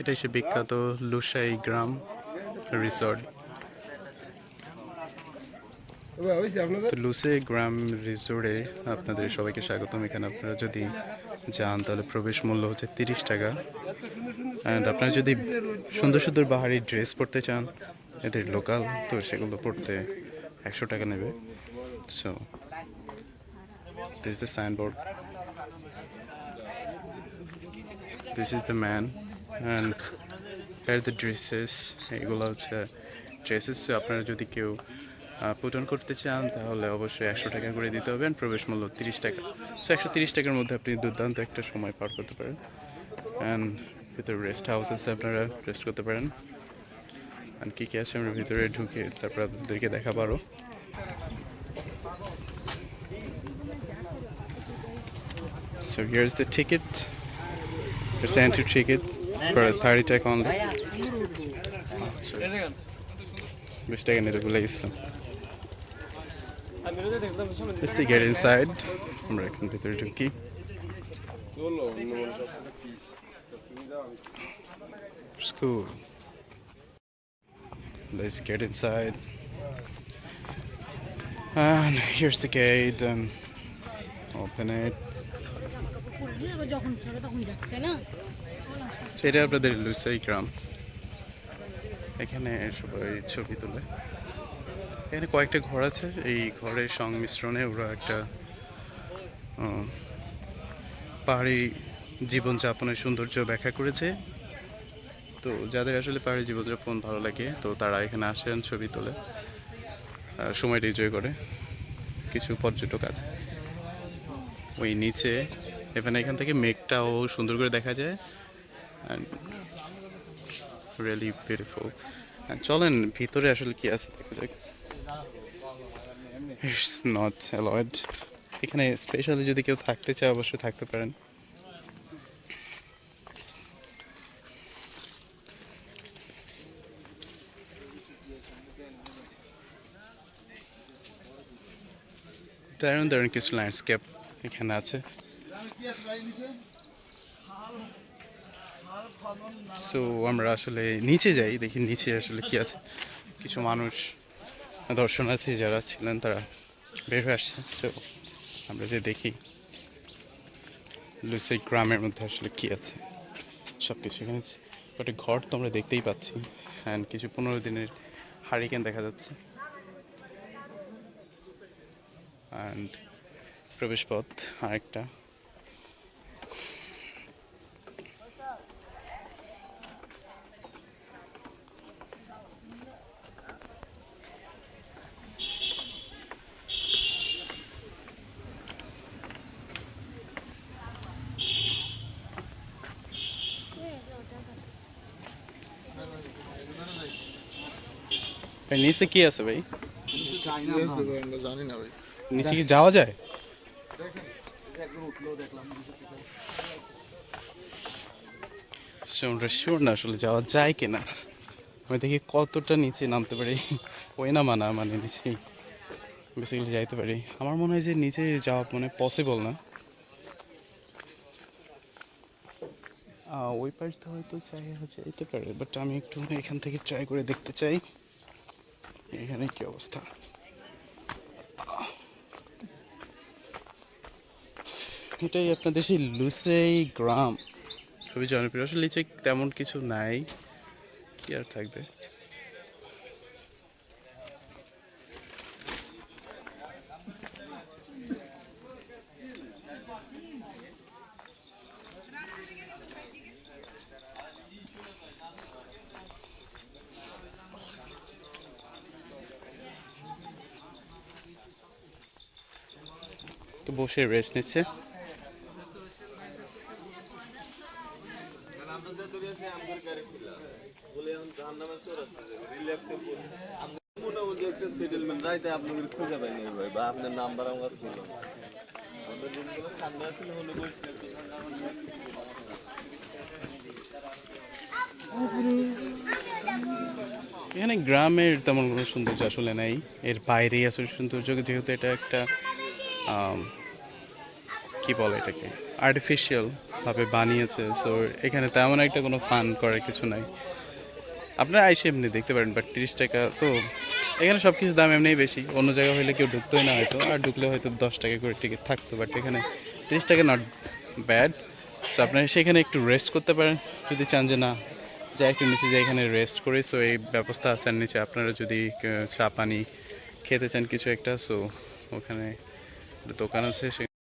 এটাই সে বিখ্যাত লুসাই গ্রাম রিসর্ট। লুসে গ্রাম রিসোর্টে আপনাদের সবাইকে স্বাগতম। এখানে আপনারা যদি যান, তাহলে প্রবেশ মূল্য হচ্ছে তিরিশ টাকা। অ্যান্ড আপনারা যদি সুন্দর সুন্দর বাহারি ড্রেস পরতে চান, এদের লোকাল, তো সেগুলো পড়তে একশো টাকা নেবে। So this the signboard this is the man and here the dresses এগুলো হচ্ছে ড্রেসেস আপনারা যদি কেউ পুটন করতে চান, তাহলে অবশ্যই একশো টাকা করে দিতে হবে, and প্রবেশ মূল্য তিরিশ টাকা। সো একশো তিরিশ টাকার মধ্যে আপনি দুর্দান্ত একটা সময় পার করতে পারেন অ্যান্ড ভিতরে রেস্ট হাউস আছে আপনারা রেস্ট করতে পারেন। অ্যান্ড কী কী আছে আমরা ভিতরে ঢুকে তারপর আপনাদেরকে দেখা পারো So, here's the ticket. It's entry ticket for 30 টাকা only. বিশ টাকা নিতে ভুলে গেছিলাম Let's see, get inside. আমরা এখন ভিতরে ঢুকি School. Let's get inside. And here's the gate and open it. না? সেটা আপনাদের লুসাই গ্রাম এখানে সবাই ছবি তোলে। এখানে কয়েকটা ঘর আছে, এই ঘরের সংমিশ্রণে ওরা একটা পাহাড়ি জীবনযাপনের সৌন্দর্য ব্যাখ্যা করেছে। তো যাদের আসলে পাহাড়ি জীবনযাপন ভালো লাগে, তো তারা এখানে আসেন, ছবি তোলে সময়টা এনজয় করে। কিছু পর্যটক আছে। ওই নিচে এখানে এখান থেকে মেঘটাও সুন্দর করে দেখা যায়। Beautiful. And চলেন, ভিতরে আসলে কি আছে দেখা যাক। ইটস নট অ্যালয়েড এখানে স্পেশালি যদি কেউ থাকতে চায়, অবশ্যই থাকতে পারেন। দারুণ দারুণ কিছু ল্যান্ডস্কেপ এখানে আছে। সো আমরা আসলে নিচে যাই, দেখি নিচে আসলে কি আছে। কিছু মানুষ, দর্শনার্থী যারা ছিলেন, তারা বের হয়ে আসছে। সো আমরা যে দেখি লুসেই গ্রামের মধ্যে আসলে কি আছে। সব কিছু এখানে ঘর তো আমরা দেখতেই পাচ্ছি। অ্যান্ড কিছু পনেরো দিনের হারিকেন দেখা যাচ্ছে। অ্যান্ড প্রবেশপথ আরেকটা। নিচে কি আছে ভাই? জানি না ভাই নিচে কি যাওয়া যায়? শিওর না আসলে যাওয়া যায় কিনা। আমি দেখি কতটা নিচে নামতে পারি। ওই না মানা মানে নিচে বেসিক্যালি যাইতে পারি। আমার মনে হয় যে নিচে যাওয়া মানে পসিবল না। ওই পাশটা হয়তো চাই হচ্ছে যেতে পারে বাট আমি একটু এখান থেকে ট্রাই করে দেখতে চাই। এখানে কি অবস্থা? এটাই আপনাদের সেই লুসেই গ্রাম। খুবই জনপ্রিয়। আসলে তেমন কিছু নাই। কি আর থাকবে? একটু বসে রেস্ট নিচ্ছে। আপনার নাম্বার আমার এখানে গ্রামের তেমন কোনো সৌন্দর্য আসলে নাই, এর বাইরেই আসলে সৌন্দর্য, যেহেতু এটা একটা কি বলে এটাকে? আর্টিফিশিয়াল ভাবে বানিয়েছে সো এখানে তেমন একটা কোনো ফান করার কিছু নাই। আপনারা আইসে এমনি দেখতে পারেন বাট তিরিশ টাকা তো এখানে সব কিছু দাম এমনিই বেশি। অন্য জায়গায় হলে কেউ ঢুকতোই না হয়তো, আর ঢুকলে হয়তো দশ টাকা করে টিকিট থাকতো বাট এখানে তিরিশ টাকা নট ব্যাড সো আপনারা সেখানে একটু রেস্ট করতে পারেন, যদি চান যে না, যা একটু নিচে যে এখানে রেস্ট করি সো এই ব্যবস্থা আছে নিচে। আপনারা যদি চা, পানি খেতে চান কিছু একটা সো ওখানে দোকান আছে সেখানে